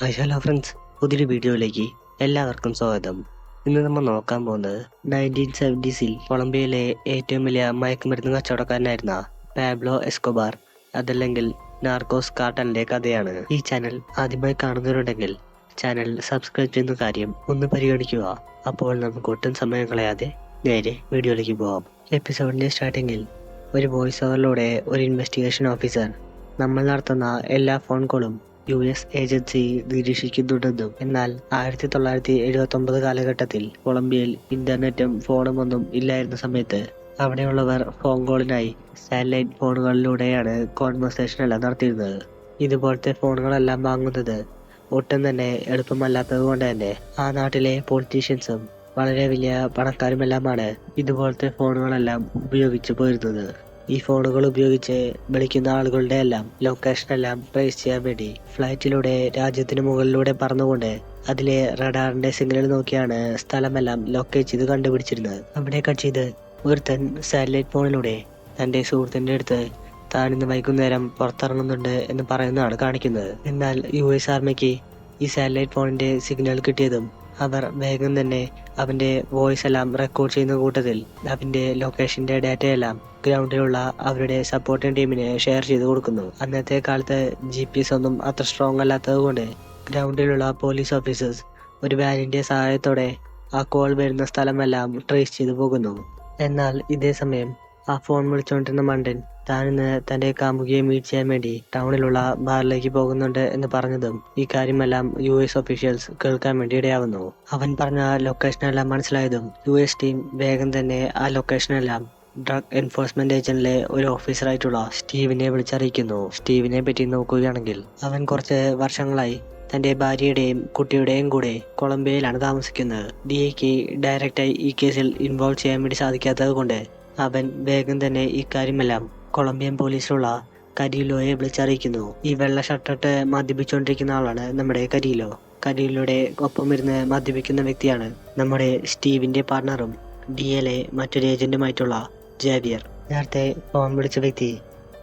Hi hello friends പുതിയൊരു വീഡിയോയിലേക്ക് എല്ലാവർക്കും സ്വാഗതം. ഇന്ന് നമ്മൾ നോക്കാൻ പോകുന്നത് നയന്റീൻ സെവന്റീസിൽ കൊളംബിയയിലെ ഏറ്റവും വലിയ മയക്കുമരുന്ന് കച്ചവടക്കാരനായിരുന്ന പാബ്ലോ എസ്കോബാർ അതല്ലെങ്കിൽ നാർക്കോസ് കാട്ടലിന്റെ കഥയാണ് ഈ ചാനൽ ആദ്യമായി കാണുന്നവരുണ്ടെങ്കിൽ ചാനൽ സബ്സ്ക്രൈബ് ചെയ്യുന്ന കാര്യം ഒന്ന് പരിഗണിക്കുക. അപ്പോൾ നമുക്ക് ഒട്ടും സമയം കളയാതെ നേരെ വീഡിയോയിലേക്ക് പോകാം എപ്പിസോഡിന്റെ സ്റ്റാർട്ടിങ്ങിൽ ഒരു വോയിസ് ഓവറിലൂടെ ഒരു ഇൻവെസ്റ്റിഗേഷൻ ഓഫീസർ നമ്മൾ നടത്തുന്ന എല്ലാ ഫോൺ കോളും യു എസ് ഏജൻസി നിരീക്ഷിക്കുന്നുണ്ടെന്നും എന്നാൽ ആയിരത്തി തൊള്ളായിരത്തി എഴുപത്തി ഒമ്പത് കാലഘട്ടത്തിൽ കൊളംബിയയിൽ ഇന്റർനെറ്റും ഫോണും ഒന്നും ഇല്ലായിരുന്ന സമയത്ത് അവിടെയുള്ളവർ ഫോൺ കോളിനായി സാറ്റലൈറ്റ് ഫോണുകളിലൂടെയാണ് കോൺവെർസേഷൻ എല്ലാം നടത്തിയിരുന്നത്. ഇതുപോലത്തെ ഫോണുകളെല്ലാം വാങ്ങുന്നത് ഒട്ടും തന്നെ എളുപ്പമല്ലാത്തത് കൊണ്ട് തന്നെ ആ നാട്ടിലെ പൊളിറ്റീഷ്യൻസും വളരെ വലിയ പണക്കാരുമെല്ലാമാണ് ഇതുപോലത്തെ ഫോണുകളെല്ലാം ഉപയോഗിച്ചു പോയിരുന്നത്. ഈ ഫോണുകൾ ഉപയോഗിച്ച് വിളിക്കുന്ന ആളുകളുടെ എല്ലാം ലൊക്കേഷൻ എല്ലാം ട്രേസ് ചെയ്യാൻ വേണ്ടി ഫ്ലൈറ്റിലൂടെ രാജ്യത്തിന് മുകളിലൂടെ പറന്നുകൊണ്ട് അതിലെ റഡാറിന്റെ സിഗ്നൽ നോക്കിയാണ് സ്ഥലമെല്ലാം ലൊക്കേറ്റ് ചെയ്ത് കണ്ടുപിടിച്ചിരുന്നത്. അവിടെ കക്ഷിത് ഒരുത്തൻ സാറ്റലൈറ്റ് ഫോണിലൂടെ തന്റെ സുഹൃത്തിന്റെ അടുത്ത് താൻ ഇന്ന് വൈകുന്നേരം പുറത്തിറങ്ങുന്നുണ്ട് എന്ന് പറയുന്നതാണ് കാണിക്കുന്നത്. എന്നാൽ യു എസ് ആർമിക്ക് ഈ സാറ്റലൈറ്റ് ഫോണിന്റെ സിഗ്നൽ കിട്ടിയതും അവർ വേഗം തന്നെ അവന്റെ വോയിസ് എല്ലാം റെക്കോർഡ് ചെയ്യുന്ന കൂട്ടത്തിൽ അവന്റെ ലൊക്കേഷന്റെ ഡാറ്റയെല്ലാം ഗ്രൗണ്ടിലുള്ള അവരുടെ സപ്പോർട്ടിംഗ് ടീമിന് ഷെയർ ചെയ്ത് കൊടുക്കുന്നു. അന്നത്തെ കാലത്ത് ജി പി എസ് ഒന്നും അത്ര സ്ട്രോങ് അല്ലാത്തതുകൊണ്ട് ഗ്രൗണ്ടിലുള്ള പോലീസ് ഓഫീസേഴ്സ് ഒരു വാനിന്റെ സഹായത്തോടെ ആ കോൾ വരുന്ന സ്ഥലമെല്ലാം ട്രേസ് ചെയ്തു പോകുന്നു. എന്നാൽ ഇതേ സമയം ആ ഫോൺ വിളിച്ചുകൊണ്ടിരുന്ന മണ്ടൻ താൻ ഇന്ന് തന്റെ കാമുകിയെ മീറ്റ് ചെയ്യാൻ വേണ്ടി ടൗണിലുള്ള ബാറിലേക്ക് പോകുന്നുണ്ട് എന്ന് പറഞ്ഞതും ഈ കാര്യമെല്ലാം യു എസ് ഒഫീഷ്യൽസ് കേൾക്കാൻ വേണ്ടി ഇടയാവുന്നു. അവൻ പറഞ്ഞ ലൊക്കേഷനെല്ലാം മനസ്സിലായതും യു എസ് ടീം വേഗം തന്നെ ആ ലൊക്കേഷനെല്ലാം ഡ്രഗ് എൻഫോഴ്സ്മെന്റ് ഏജന്റിലെ ഒരു ഓഫീസറായിട്ടുള്ള സ്റ്റീവിനെ വിളിച്ചറിയിക്കുന്നു. സ്റ്റീവിനെ പറ്റി നോക്കുകയാണെങ്കിൽ അവൻ കുറച്ച് വർഷങ്ങളായി തന്റെ ഭാര്യയുടെയും കുട്ടിയുടെയും കൂടെ കൊളംബിയയിലാണ് താമസിക്കുന്നത്. ഡി എക്ക് ഡയറക്റ്റായി ഈ കേസിൽ ഇൻവോൾവ് ചെയ്യാൻ വേണ്ടി സാധിക്കാത്തത് കൊണ്ട് അവൻ വേഗം തന്നെ ഇക്കാര്യമെല്ലാം കാര്യമെല്ലാം കൊളംബിയൻ പോലീസിലുള്ള കരീലോയെ വിളിച്ചറിയിക്കുന്നു. ഈ വെള്ള ഷർട്ടിട്ട് മദ്യപിച്ചുകൊണ്ടിരിക്കുന്ന ആളാണ് നമ്മുടെ കരീലോ. കരീലോയുടെ ഒപ്പം ഇരുന്ന് മദ്യപിക്കുന്ന വ്യക്തിയാണ് നമ്മുടെ സ്റ്റീവിന്റെ പാർട്ണറും ഡി എയിലെ മറ്റൊരു ഏജന്റുമായിട്ടുള്ള ജാവിയർ. നേരത്തെ ഫോൺ വിളിച്ച വ്യക്തി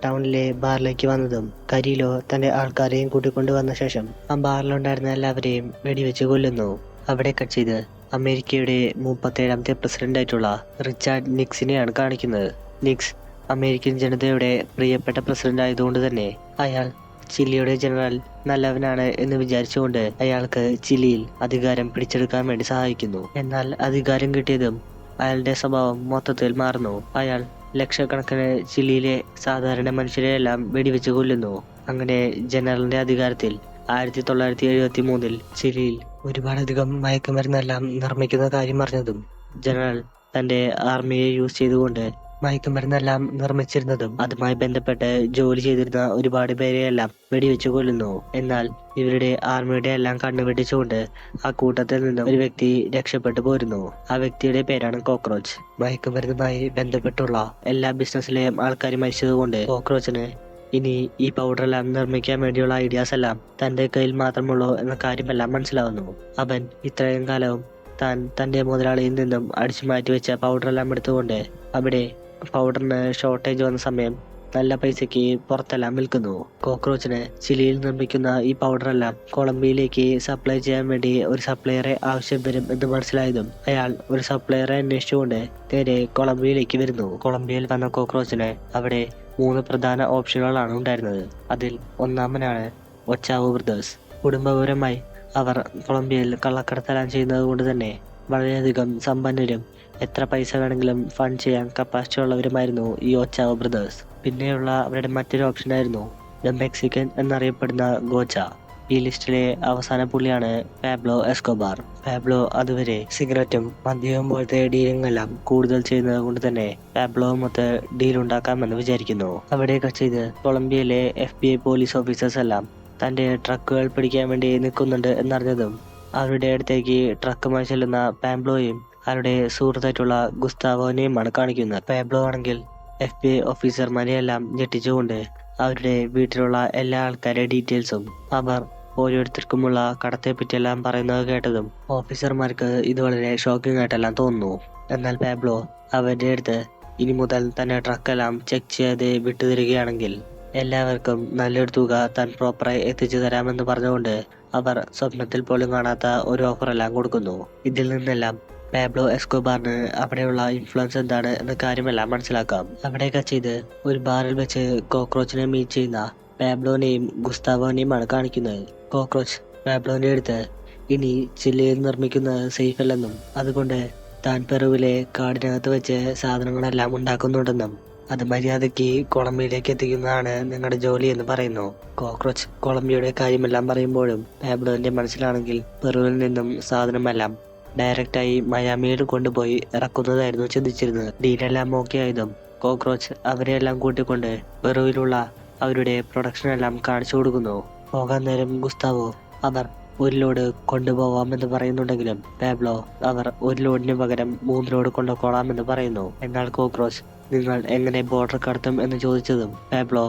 ടൗണിലെ ബാറിലേക്ക് വന്നതും കരീലോ തന്റെ ആൾക്കാരെയും കൂട്ടിക്കൊണ്ടു വന്ന ശേഷം ആ ബാറിലുണ്ടായിരുന്ന എല്ലാവരെയും വെടിവെച്ച് കൊല്ലുന്നു. അവിടെ കട്ട് ചെയ്ത് അമേരിക്കയുടെ മുപ്പത്തേഴാമത്തെ പ്രസിഡന്റായിട്ടുള്ള റിച്ചാർഡ് നിക്സിനെയാണ് കാണിക്കുന്നത്. നിക്സ് അമേരിക്കൻ ജനതയുടെ പ്രിയപ്പെട്ട പ്രസിഡന്റ് ആയതുകൊണ്ട് തന്നെ അയാൾ ചിലിയുടെ ജനറൽ നല്ലവനാണ് എന്ന് വിചാരിച്ചുകൊണ്ട് അയാൾക്ക് ചിലിയിൽ അധികാരം പിടിച്ചെടുക്കാൻ വേണ്ടി സഹായിക്കുന്നു. എന്നാൽ അധികാരം കിട്ടിയതും അയാളുടെ സ്വഭാവം മൊത്തത്തിൽ മാറുന്നു. അയാൾ ലക്ഷക്കണക്കിന് ചിലിയിലെ സാധാരണ മനുഷ്യരെയെല്ലാം വെടിവെച്ച് കൊല്ലുന്നു. അങ്ങനെ ജനറലിന്റെ അധികാരത്തിൽ ആയിരത്തി തൊള്ളായിരത്തി എഴുപത്തി മൂന്നിൽ ചിലിയിൽ ഒരുപാടധികം മയക്കുമരുന്നെല്ലാം നിർമ്മിക്കുന്ന കാര്യം അറിഞ്ഞതും ജനറൽ തന്റെ ആർമിയെ യൂസ് ചെയ്തുകൊണ്ട് മയക്കുമരുന്നെല്ലാം നിർമ്മിച്ചിരുന്നതും അതുമായി ബന്ധപ്പെട്ട് ജോലി ചെയ്തിരുന്ന ഒരുപാട് പേരെയെല്ലാം വെടിവെച്ചു കൊല്ലുന്നു. എന്നാൽ ഇവരുടെ ആർമിയുടെ എല്ലാം കണ്ണുവെട്ടിച്ചുകൊണ്ട് ആ കൂട്ടത്തിൽ നിന്നും ഒരു വ്യക്തി രക്ഷപ്പെട്ടു പോരുന്നു. ആ വ്യക്തിയുടെ പേരാണ് കോക്രോച്ച്. മയക്കുമരുന്നുമായി ബന്ധപ്പെട്ടുള്ള എല്ലാ ബിസിനസ്സിലെയും ആൾക്കാർ മരിച്ചതുകൊണ്ട് കോക്രോച്ചിന് ഇനി ഈ പൗഡറെല്ലാം നിർമ്മിക്കാൻ വേണ്ടിയുള്ള ഐഡിയാസ് എല്ലാം തന്റെ കയ്യിൽ മാത്രമുള്ളൂ എന്ന കാര്യമെല്ലാം മനസ്സിലാവുന്നു. അവൻ ഇത്രയും കാലവും താൻ തന്റെ മുതലാളിയിൽ നിന്നും അടിച്ചു മാറ്റി വെച്ച പൗഡറെല്ലാം എടുത്തുകൊണ്ട് അവിടെ പൗഡറിന് ഷോർട്ടേജ് വന്ന സമയം നല്ല പൈസയ്ക്ക് പുറത്തെല്ലാം വിൽക്കുന്നു. കോക്രോച്ചിന് ചിലിയിൽ നിർമ്മിക്കുന്ന ഈ പൗഡറെല്ലാം കൊളംബിയയിലേക്ക് സപ്ലൈ ചെയ്യാൻ വേണ്ടി ഒരു സപ്ലയറെ ആവശ്യം വരും എന്ന് മനസ്സിലായതും അയാൾ ഒരു സപ്ലയറെ അന്വേഷിച്ചുകൊണ്ട് നേരെ കൊളംബിയയിലേക്ക് വരുന്നു. കൊളംബിയയിൽ വന്ന കോക്രോച്ചിന് അവിടെ മൂന്ന് പ്രധാന ഓപ്ഷനുകളാണ് ഉണ്ടായിരുന്നത്. അതിൽ ഒന്നാമനാണ് ഒച്ചാവോ ബ്രദേഴ്സ് കുടുംബപരമായി അവർ കൊളംബിയയിൽ കള്ളക്കടത്തലാൻ ചെയ്യുന്നത് കൊണ്ട് തന്നെ വളരെയധികം സമ്പന്നരും എത്ര പൈസ വേണമെങ്കിലും ഫണ്ട് ചെയ്യാൻ കപ്പാസിറ്റി ഉള്ളവരുമായിരുന്നു ഈ ഒച്ചാവ് ബ്രദേഴ്സ് പിന്നെയുള്ള അവരുടെ മറ്റൊരു ഓപ്ഷൻ ആയിരുന്നു ദ മെക്സിക്കൻ എന്നറിയപ്പെടുന്ന ഗോച്ച ഈ ലിസ്റ്റിലെ അവസാന പുള്ളിയാണ് പാബ്ലോ എസ്കോബാർ പാബ്ലോ അതുവരെ സിഗരറ്റും മദ്യവും പോലത്തെ ഡീലിങ്ങെല്ലാം കൂടുതൽ ചെയ്യുന്നത് കൊണ്ട് തന്നെ പാബ്ലോ മൊത്ത ഡീൽ ഉണ്ടാക്കാമെന്ന് വിചാരിക്കുന്നു. അവിടെയൊക്കെ ചെയ്ത് കൊളംബിയയിലെ F B I police officers എല്ലാം തന്റെ ട്രക്കുകൾ പിടിക്കാൻ വേണ്ടി നിൽക്കുന്നുണ്ട് എന്നറിഞ്ഞതും അവരുടെ അടുത്തേക്ക് ട്രക്കുമായി ചെല്ലുന്ന പാബ്ലോയും അവരുടെ സുഹൃത്തായിട്ടുള്ള ഗുസ്താവോനെയുമാണ് കാണിക്കുന്നത്. പേബ്ലോ ആണെങ്കിൽ എഫ് ബി ഐ ഓഫീസർമാരെയെല്ലാം ഞെട്ടിച്ചുകൊണ്ട് അവരുടെ വീട്ടിലുള്ള എല്ലാ ആൾക്കാരുടെ ഡീറ്റെയിൽസും അവർ ഓരോരുത്തർക്കുമുള്ള കടത്തെ പറ്റിയെല്ലാം പറയുന്നത് കേട്ടതും ഓഫീസർമാർക്ക് ഇത് വളരെ ഷോക്കിംഗ് ആയിട്ടെല്ലാം തോന്നുന്നു. എന്നാൽ പാബ്ലോ അവരുടെ അടുത്ത് ഇനി മുതൽ തന്നെ ട്രക്കെല്ലാം ചെക്ക് ചെയ്യാതെ വിട്ടുതരികയാണെങ്കിൽ എല്ലാവർക്കും നല്ലൊരു തുക താൻ പ്രോപ്പറായി എത്തിച്ചു തരാമെന്ന് പറഞ്ഞുകൊണ്ട് അവർ സ്വപ്നത്തിൽ പോലും കാണാത്ത ഒരു ഓഫർ എല്ലാം കൊടുക്കുന്നു. ഇതിൽ നിന്നെല്ലാം പാബ്ലോ എസ്കോബാറിന് അവിടെയുള്ള ഇൻഫ്ലുവൻസ് എന്താണ് എന്ന കാര്യമെല്ലാം മനസ്സിലാക്കാം. അവിടെയൊക്കെ ചെയ്ത് ഒരു ബാറിൽ വെച്ച് കോക്രോച്ചിനെ മീറ്റ് ചെയ്യുന്ന പാബ്ലോനെയും ഗുസ്താവോനെയുമാണ് കാണിക്കുന്നത്. കോക്രോച്ച് പാബ്ലോന്റെ അടുത്ത് ഇനി ചില്ലയിൽ നിർമ്മിക്കുന്നത് സേഫ് അല്ലെന്നും അതുകൊണ്ട് താൻ പെറുവിലെ കാടിനകത്ത് വെച്ച് സാധനങ്ങളെല്ലാം ഉണ്ടാക്കുന്നുണ്ടെന്നും അത് മര്യാദയ്ക്ക് കൊളംബിയയിലേക്ക് എത്തിക്കുന്നതാണ് നിങ്ങളുടെ ജോലി എന്ന് പറയുന്നു. കോക്രോച്ച് കൊളംബിയയുടെ കാര്യമെല്ലാം പറയുമ്പോഴും പാബ്ലോന്റെ മനസ്സിലാണെങ്കിൽ പെറുവിൽ നിന്നും സാധനമെല്ലാം ഡയറക്റ്റായി മയാമിയിൽ കൊണ്ടുപോയി ഇറക്കുന്നതായിരുന്നു ചിന്തിച്ചിരുന്നത്. ഡീലെല്ലാം ഓക്കെ ആയതും കോക്രോച്ച് അവരെയെല്ലാം കൂട്ടിക്കൊണ്ട് പെറുവിലുള്ള അവരുടെ പ്രൊഡക്ഷൻ എല്ലാം കാണിച്ചു കൊടുക്കുന്നു. പോകാൻ നേരം ഗുസ്താവോ അവർ ഒരു ലോഡ് കൊണ്ടുപോവാമെന്ന് പറയുന്നുണ്ടെങ്കിലും പാബ്ലോ അവർ ഒരു ലോഡിന് പകരം മൂന്ന് ലോഡ് കൊണ്ടുപോകാമെന്ന് പറയുന്നു. എന്നാൽ കോക്രോച്ച് നിങ്ങൾ എങ്ങനെ ബോർഡർ കടത്തും? എന്ന് ചോദിച്ചതും പാബ്ലോ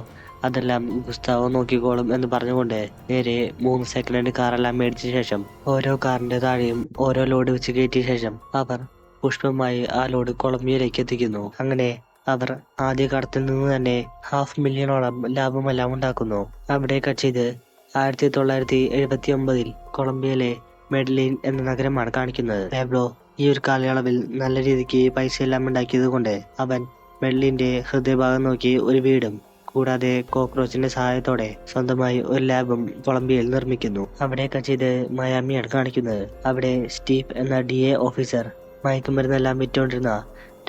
അതെല്ലാം ഗുസ്താവോ നോക്കിക്കോളും എന്ന് പറഞ്ഞുകൊണ്ട് നേരെ മൂന്ന് സെക്കൻഡ് കാറെല്ലാം മേടിച്ച ശേഷം ഓരോ കാറിന്റെ താഴെയും ഓരോ ലോഡ് വെച്ച് കയറ്റിയ ശേഷം അവർ പുഷ്പമായി ആ ലോഡ് കൊളംബിയയിലേക്ക് എത്തിക്കുന്നു. അങ്ങനെ അവർ ആദ്യ കടത്തിൽ നിന്ന് തന്നെ ഹാഫ് മില്യണോളം ലാഭമെല്ലാം ഉണ്ടാക്കുന്നു. അവിടെ ചെയ്ത് ആയിരത്തി തൊള്ളായിരത്തി എഴുപത്തി ഒമ്പതിൽ കൊളംബിയയിലെ മെഡ്ലിൻ എന്ന നഗരമാണ് കാണിക്കുന്നത്. പാബ്ലോ ഈ ഒരു കാലയളവിൽ നല്ല രീതിക്ക് പൈസയെല്ലാം ഉണ്ടാക്കിയത് കൊണ്ട് അവൻ മെഡലിന്റെ ഹൃദയഭാഗം നോക്കി ഒരു വീടും കൂടാതെ കോക്രോച്ചിന്റെ സഹായത്തോടെ സ്വന്തമായി ഒരു ലാബും കൊളംബിയയിൽ നിർമ്മിക്കുന്നു. അവിടെ ചെയ്ത് മയാമിയാണ് കാണിക്കുന്നത്. അവിടെ സ്റ്റീവ് എന്ന ഡി എ ഓഫീസർ മയക്കുമരുന്നെല്ലാം വിറ്റുകൊണ്ടിരുന്ന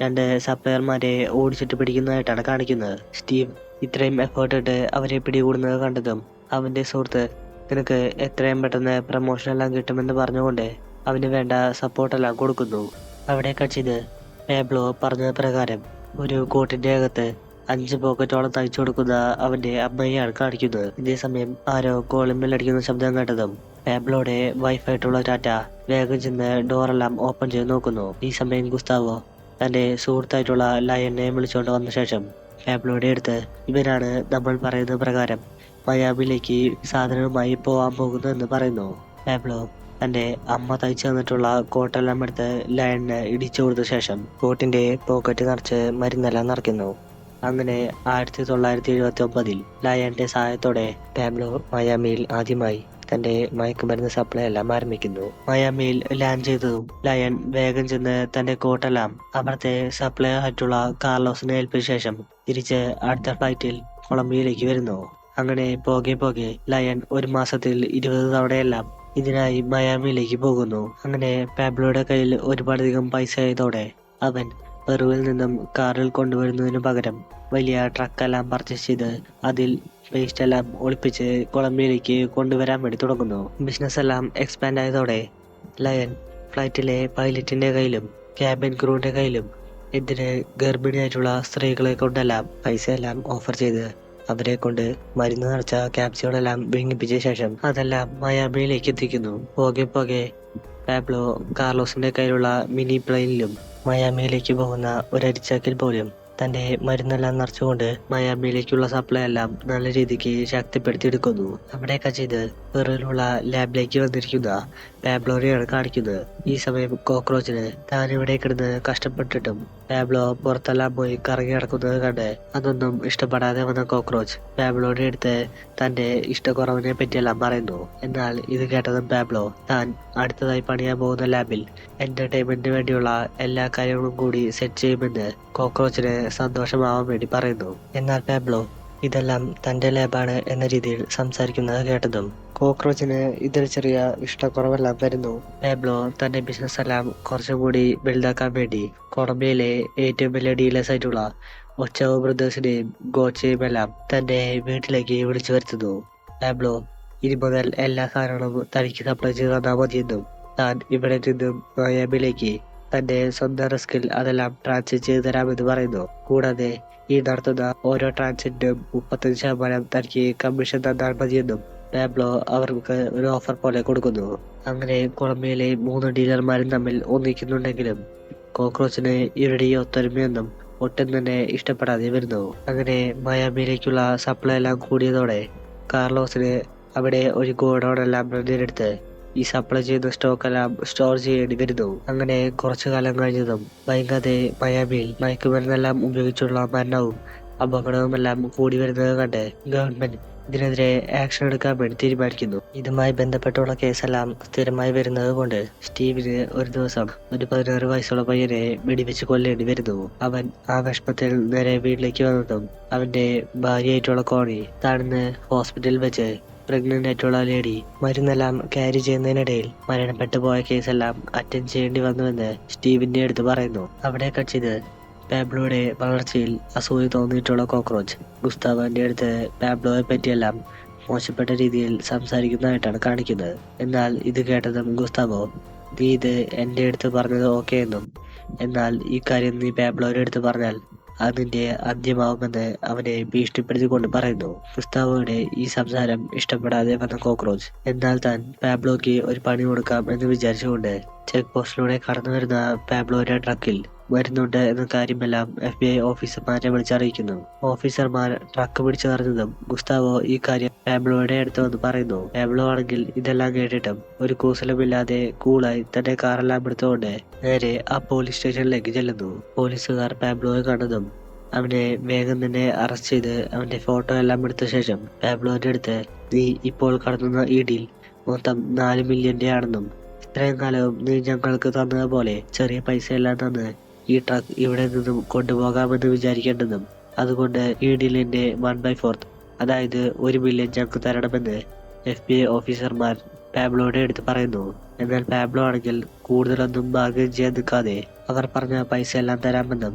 രണ്ട് സപ്ലയർമാരെ ഓടിച്ചിട്ട് പിടിക്കുന്നതായിട്ടാണ് കാണിക്കുന്നത്. സ്റ്റീവ് ഇത്രയും എഫേർട്ട് ഇട്ട് അവരെ പിടികൂടുന്നത് കണ്ടതും അവന്റെ സുഹൃത്ത് നിനക്ക് എത്രയും പെട്ടെന്ന് പ്രമോഷൻ എല്ലാം കിട്ടുമെന്ന് പറഞ്ഞുകൊണ്ട് അവന് വേണ്ട സപ്പോർട്ടെല്ലാം കൊടുക്കുന്നു. അവിടെ കച്ചിത് പേബ്ലോ പറഞ്ഞ പ്രകാരം ഒരു കോട്ടിന്റെ അകത്ത് അഞ്ച് പോക്കറ്റോളം തയ്ച്ചു കൊടുക്കുന്ന അവന്റെ അമ്മയെയാണ് കാണിക്കുന്നത്. ഇതേസമയം ആരോ കോളിംബിൽ അടിക്കുന്ന ശബ്ദം കേട്ടതും പേബ്ലോയുടെ വൈഫായിട്ടുള്ള ടാറ്റ വേഗം ചെന്ന് ഡോറെല്ലാം ഓപ്പൺ ചെയ്ത് നോക്കുന്നു. ഈ സമയം ഗുസ്താവോ തന്റെ സുഹൃത്തായിട്ടുള്ള ലയനെ വിളിച്ചുകൊണ്ട് വന്ന ശേഷം പാബ്ലോയുടെ അടുത്ത് ഇവരാണ് നമ്മൾ പറയുന്ന പ്രകാരം മയാമിലേക്ക് സാധനവുമായി പോവാൻ പോകുന്നതെന്ന് പറയുന്നു. പാബ്ലോ തന്റെ അമ്മ തയ്ച്ചു തന്നിട്ടുള്ള കോട്ടെല്ലാം എടുത്ത് ലയണിന് ഇടിച്ചു കൊടുത്ത ശേഷം കോട്ടിന്റെ പോക്കറ്റ് നിറച്ച് മരുന്നെല്ലാം നിറയ്ക്കുന്നു. അങ്ങനെ ആയിരത്തി തൊള്ളായിരത്തി എഴുപത്തി ഒമ്പതിൽ ലയന്റെ സഹായത്തോടെ പാബ്ലോ മയാമിയിൽ ആദ്യമായി തന്റെ മയക്കുമരുന്ന് സപ്ലൈ എല്ലാം ആരംഭിക്കുന്നു. മയാമിയിൽ ലാൻഡ് ചെയ്തതും ലയൻ വേഗം ചെന്ന് തന്റെ കോട്ടെല്ലാം അവിടുത്തെ സപ്ലൈ ആയിട്ടുള്ള കാർലോസിനെ ഏൽപ്പിച്ച ശേഷം തിരിച്ച് അടുത്ത ഫ്ലൈറ്റിൽ കൊളംബിയയിലേക്ക് വരുന്നു. അങ്ങനെ പോകെ പോകെ ലയൻ ഒരു മാസത്തിൽ ഇരുപത് തവണയെല്ലാം ഇതിനായി മയാമിയിലേക്ക് പോകുന്നു. അങ്ങനെ പാബ്ലോയുടെ കയ്യിൽ ഒരുപാടധികം പൈസ ആയതോടെ അവൻ പെറുവിൽ നിന്നും കാറിൽ കൊണ്ടുവരുന്നതിനു പകരം വലിയ ട്രക്കെല്ലാം പർച്ചേസ് ചെയ്ത് അതിൽ വേസ്റ്റ് എല്ലാം ഒളിപ്പിച്ച് കൊളംബിയയിലേക്ക് കൊണ്ടുവരാൻ വേണ്ടി തുടങ്ങുന്നു. ബിസിനസ് എല്ലാം എക്സ്പാൻഡ് ആയതോടെ ലയൻ ഫ്ലൈറ്റിലെ പൈലറ്റിന്റെ കയ്യിലും ക്യാബിൻ ക്രൂവിന്റെ കയ്യിലും എന്തിന് ഗർഭിണിയായിട്ടുള്ള സ്ത്രീകളെ കൊണ്ടെല്ലാം പൈസ എല്ലാം ഓഫർ ചെയ്ത് അവരെ കൊണ്ട് മരുന്ന് നിറച്ച ക്യാപ്സ്യൂളെല്ലാം വിങ്ങിപ്പിച്ച ശേഷം അതെല്ലാം മയാമിയിലേക്ക് എത്തിക്കുന്നു. പോകെ പോകെ പാബ്ലോ കാർലോസിന്റെ കയ്യിലുള്ള മിനി പ്ലെയിനിലും മയാമിയിലേക്ക് പോകുന്ന ഒരു അരിച്ചാക്കിൽ പോലും തന്റെ മരുന്നെല്ലാം നിറച്ചുകൊണ്ട് മയാമിയിലേക്കുള്ള സപ്ലൈ എല്ലാം നല്ല രീതിക്ക് ശക്തിപ്പെടുത്തിയെടുക്കുന്നു. അവിടെയൊക്കെ ചെയ്ത് പെറുവിലുള്ള ലാബിലേക്ക് വന്നിരിക്കുന്ന പാബ്ലോനെയാണ് കാണിക്കുന്നത് ഈ സമയം കോക്രോച്ചിന് താൻ ഇവിടെ കിടന്ന് കഷ്ടപ്പെട്ടിട്ടും പാബ്ലോ പുറത്തെല്ലാം പോയി കറങ്ങി നടക്കുന്നത് കണ്ട് അതൊന്നും ഇഷ്ടപ്പെടാതെ വന്ന കോക്രോച്ച് ബാബ്ലോയുടെ അടുത്ത് തന്റെ ഇഷ്ടക്കുറവിനെ പറ്റിയെല്ലാം പറയുന്നു. എന്നാൽ ഇത് കേട്ടതും ബാബ്ലോ താൻ അടുത്തതായി പണിയാൻ പോകുന്ന ലാബിൽ എന്റർടൈൻമെന്റിന് വേണ്ടിയുള്ള എല്ലാ കാര്യങ്ങളും കൂടി സെറ്റ് ചെയ്യുമെന്ന് കോക്രോച്ചിന് സന്തോഷമാവാൻ വേണ്ടി പറയുന്നു. എന്നാൽ പാബ്ലോ ഇതെല്ലാം തന്റെ ലാബാണ് എന്ന രീതിയിൽ സംസാരിക്കുന്നത് കേട്ടതും. കോക്രോച്ചിന് ഇതിൽ ചെറിയ ഇഷ്ടക്കുറവെല്ലാം വരുന്നു. പാബ്ലോ തന്റെ ബിസിനസ് എല്ലാം കുറച്ചുകൂടി വലുതാക്കാൻ വേണ്ടി കൊളംബിയയിലെ ഏറ്റവും വലിയ ഡീലേഴ്സ് ആയിട്ടുള്ള ഒച്ചവോ ബ്രദേഴ്സിനെയും ഗോച്ചയും എല്ലാം തന്റെ വീട്ടിലേക്ക് വിളിച്ചു വരുത്തുന്നു. പാബ്ലോ ഇനി മുതൽ എല്ലാ സാധനങ്ങളും തനിക്ക് സപ്ലൈ ചെയ്ത് തന്നാൽ മതിയെന്നും താൻ ഇവിടെ നിന്നും മയാമിലേക്ക് തന്റെ സ്വന്തം റിസ്കിൽ അതെല്ലാം ട്രാൻസ്ഫർ ചെയ്തു തരാമെന്ന് പറയുന്നു. കൂടാതെ ഈ നടത്തുന്ന ഓരോ ട്രാൻസിറ്റിനും മുപ്പത്തഞ്ച് ശതമാനം തനിക്ക് കമ്മീഷൻ തന്നാൽ മതിയെന്നും പാബ്ലോ അവർക്ക് ഒരു ഓഫർ പോലെ കൊടുക്കുന്നു. അങ്ങനെ കൊളംബിയയിലെ മൂന്ന് ഡീലർമാരും തമ്മിൽ ഒന്നിക്കുന്നുണ്ടെങ്കിലും കോക്രോച്ചിന് ഇവരുടെ ഈ ഒത്തൊരുമയൊന്നും ഒട്ടും തന്നെ ഇഷ്ടപ്പെടാതെ വരുന്നു. അങ്ങനെ മയാമിയിലേക്കുള്ള സപ്ലൈ എല്ലാം കൂടിയതോടെ കാർലോസിന് അവിടെ ഒരു ഗോഡൌൺ എല്ലാം ഈ സപ്ലൈ ചെയ്ത സ്റ്റോക്ക് എല്ലാം സ്റ്റോർ ചെയ്യേണ്ടി അങ്ങനെ കുറച്ചു കാലം കഴിഞ്ഞതും വൈകാതെ മയാമിയിൽ മയക്കുമരുന്നെല്ലാം ഉപയോഗിച്ചുള്ള മരണവും അപകടവുമെല്ലാം കൂടി വരുന്നത് കണ്ട് ഗവൺമെന്റ് ഇതിനെതിരെ ആക്ഷൻ എടുക്കാൻ വേണ്ടി തീരുമാനിക്കുന്നു. ഇതുമായി ബന്ധപ്പെട്ടുള്ള കേസെല്ലാം സ്ഥിരമായി വരുന്നത് കൊണ്ട് സ്റ്റീവിന് ഒരു ദിവസം ഒരു പതിനാറ് വയസ്സുള്ള പയ്യനെ വെടിവെച്ച് കൊല്ലേണ്ടി വരുന്നു. അവൻ ആ വിഷമത്തിൽ നേരെ വീട്ടിലേക്ക് വന്നതും അവന്റെ ഭാര്യയായിട്ടുള്ള കോണി താഴ്ന്ന് ഹോസ്പിറ്റലിൽ വെച്ച് പ്രഗ്നന്റ് ആയിട്ടുള്ള ലേഡി മരുന്നെല്ലാം ക്യാരി ചെയ്യുന്നതിനിടയിൽ മരണപ്പെട്ടു പോയ കേസെല്ലാം അറ്റൻഡ് ചെയ്യേണ്ടി വന്നുവെന്ന് സ്റ്റീവിന്റെ അടുത്ത് പറയുന്നു. അവിടെ കക്ഷിത് പാബ്ലോയുടെ വളർച്ചയിൽ അസൂയ തോന്നിയിട്ടുള്ള കോക്രോച്ച് ഗുസ്താവന്റെ അടുത്ത് പാബ്ലോയെ പറ്റിയെല്ലാം മോശപ്പെട്ട രീതിയിൽ സംസാരിക്കുന്നതായിട്ടാണ് കാണിക്കുന്നത്. എന്നാൽ ഇത് കേട്ടതും ഗുസ്താവോ നീ ഇത് എന്റെ അടുത്ത് പറഞ്ഞത് ഓക്കെ എന്നും എന്നാൽ ഈ കാര്യം നീ പാബ്ലോയുടെ അടുത്ത് പറഞ്ഞാൽ അതിന്റെ അന്ത്യമാവുമെന്ന് അവനെ ഭീഷണിപ്പെടുത്തിക്കൊണ്ട് പറയുന്നു. ഗുസ്താവോയുടെ ഈ സംസാരം ഇഷ്ടപ്പെടാതെ വന്ന കോക്രോച്ച് എന്നാൽ താൻ പാബ്ലോയ്ക്ക് ഒരു പണി കൊടുക്കാം എന്ന് വിചാരിച്ചുകൊണ്ട് ചെക്ക് പോസ്റ്റിലൂടെ കടന്നു വരുന്ന പാബ്ലോയുടെ ട്രക്കിൽ വരുന്നുണ്ട് എന്ന കാര്യമെല്ലാം എഫ് ബി ഐ ഓഫീസർമാരെ വിളിച്ചറിയിക്കുന്നു. ഓഫീസർമാർ ട്രക്ക് പിടിച്ചു നിറഞ്ഞതും ഗുസ്താവോ ഈ കാര്യം പാബ്ലോയുടെ അടുത്ത് വന്ന് പറയുന്നു. പാബ്ലോ ആണെങ്കിൽ ഇതെല്ലാം കേട്ടിട്ടും ഒരു കൂസലമില്ലാതെ കൂളായി തന്റെ കാറെല്ലാം എടുത്തുകൊണ്ട് നേരെ ആ പോലീസ് സ്റ്റേഷനിലേക്ക് ചെല്ലുന്നു. പോലീസുകാർ പാബ്ലോയെ കണ്ടതും അവനെ വേഗം തന്നെ അറസ്റ്റ് ചെയ്ത് അവന്റെ ഫോട്ടോ എല്ലാം എടുത്ത ശേഷം പാബ്ലോന്റെ അടുത്ത് നീ ഇപ്പോൾ കടന്നുന്ന ഈ ഡീൽ മൊത്തം നാല് മില്യന്റെ ആണെന്നും ഇത്രയും കാലവും നീ ഞങ്ങൾക്ക് തന്നതുപോലെ ചെറിയ പൈസ എല്ലാം തന്ന് ഈ ട്രക്ക് ഇവിടെ നിന്നും കൊണ്ടുപോകാമെന്ന് വിചാരിക്കേണ്ടതും അതുകൊണ്ട് ഈ ഡീലിന്റെ വൺ ബൈ ഫോർത്ത് അതായത് ഒരു മില്യൺ ഞങ്ങൾക്ക് തരണമെന്ന് എഫ് ബി ഐ ഓഫീസർമാർ പാബ്ലോയുടെ അടുത്ത് പറയുന്നു. എന്നാൽ പാബ്ലോ ആണെങ്കിൽ കൂടുതലൊന്നും ഭാഗ്യം ചെയ്യാൻ നിൽക്കാതെ അവർ പറഞ്ഞ പൈസ എല്ലാം തരാമെന്നും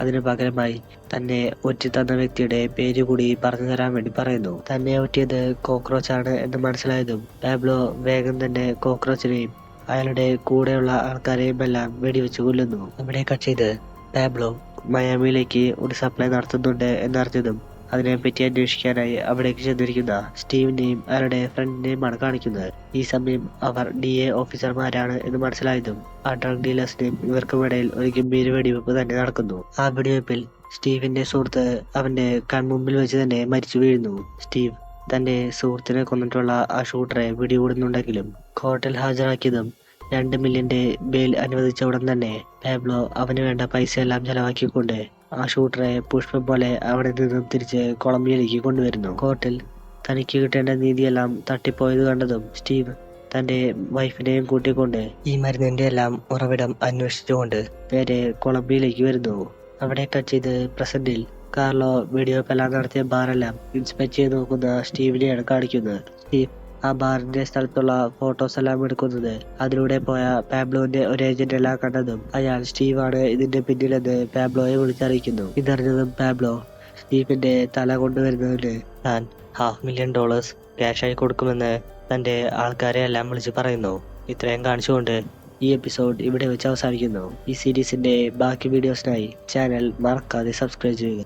അതിനു പകരമായി തന്നെ ഒറ്റി തന്ന വ്യക്തിയുടെ പേര് കൂടി പറഞ്ഞു തരാൻ വേണ്ടി പറയുന്നു. തന്നെ ഒറ്റിയത് കോക്രോച്ച് ആണ് എന്ന് മനസ്സിലായതും പാബ്ലോ വേഗം തന്നെ കോക്രോച്ചിനെയും അയാളുടെ കൂടെയുള്ള ആൾക്കാരെയും എല്ലാം വെടിവെച്ച് കൊല്ലുന്നു. നമ്മുടെ കക്ഷിത് പാബ്ലോ മയാമിയിലേക്ക് ഒരു സപ്ലൈ നടത്തുന്നുണ്ട് എന്നറിഞ്ഞതും അതിനെപ്പറ്റി അന്വേഷിക്കാനായി അവിടേക്ക് ചെന്നിരിക്കുന്ന സ്റ്റീവിനെയും അയാളുടെ ഫ്രണ്ടിനെയുമാണ് കാണിക്കുന്നത്. ഈ സമയം അവർ ഡി എ ഓഫീസർമാരാണ് എന്ന് മനസ്സിലായതും ആ ഡ്രഗ് ഡീലേഴ്സിനെയും ഇവർക്കുമിടയിൽ ഒരു ഗംഭീര വെടിവെപ്പ് തന്നെ നടക്കുന്നു. ആ വെടിവെപ്പിൽ സ്റ്റീവിന്റെ സുഹൃത്ത് അവന്റെ കൺമുമ്പിൽ വെച്ച് തന്നെ മരിച്ചു വീഴുന്നു. സ്റ്റീവ് തന്റെ സുഹൃത്തിനെ കൊന്നിട്ടുള്ള ആ ഷൂട്ടറെ പിടികൂടുന്നുണ്ടെങ്കിലും കോർട്ടിൽ ഹാജരാക്കിയതും രണ്ട് മില്യന്റെ ബെയിൽ അനുവദിച്ച ഉടൻ തന്നെ പാബ്ലോ അവന് വേണ്ട പൈസയെല്ലാം ചെലവാക്കിക്കൊണ്ട് ആ ഷൂട്ടറെ പുഷ്പ പോലെ അവിടെ നിന്നും തിരിച്ച് കൊളംബിയയിലേക്ക് കൊണ്ടുവരുന്നു. കോർട്ടിൽ തനിക്ക് കിട്ടേണ്ട നീതിയെല്ലാം തട്ടിപ്പോയത് കണ്ടതും സ്റ്റീവ് തന്റെ വൈഫിനെയും കൂട്ടിക്കൊണ്ട് ഈ മരുന്നിന്റെ എല്ലാം ഉറവിടം അന്വേഷിച്ചുകൊണ്ട് നേരെ കൊളംബിയയിലേക്ക് വരുന്നു. അവിടെ ടച്ച് ചെയ്ത് പ്രസന്റിൽ കാർലോ വീഡിയോ വെടിവെപ്പെല്ലാം നടത്തിയ ബാറെല്ലാം ഇൻസ്പെക്ട് ചെയ്ത് നോക്കുന്ന സ്റ്റീവിനെയാണ് കാണിക്കുന്നത്. സ്റ്റീവ് ആ ബാറിന്റെ സ്ഥലത്തുള്ള ഫോട്ടോസ് എല്ലാം എടുക്കുന്നത്. അതിലൂടെ പോയ പാബ്ലോന്റെ ഒരു ഏജന്റ് എല്ലാം കണ്ടതും അയാൾ സ്റ്റീവാണ് ഇതിന്റെ പിന്നിലെന്ന് പാബ്ലോയെ വിളിച്ചറിയിക്കുന്നു. ഇതറിഞ്ഞതും പാബ്ലോ സ്റ്റീവിന്റെ തല കൊണ്ടുവരുന്നതിന് താൻ ഹാഫ് മില്യൺ ഡോളേഴ്സ് ക്യാഷായി കൊടുക്കുമെന്ന് തന്റെ ആൾക്കാരെ എല്ലാം വിളിച്ച് പറയുന്നു. ഇത്രയും കാണിച്ചുകൊണ്ട് ഈ എപ്പിസോഡ് ഇവിടെ വെച്ച് അവസാനിക്കുന്നു. ഈ സീരീസിന്റെ ബാക്കി വീഡിയോസിനായി ചാനൽ മറക്കാതെ സബ്സ്ക്രൈബ് ചെയ്യുക.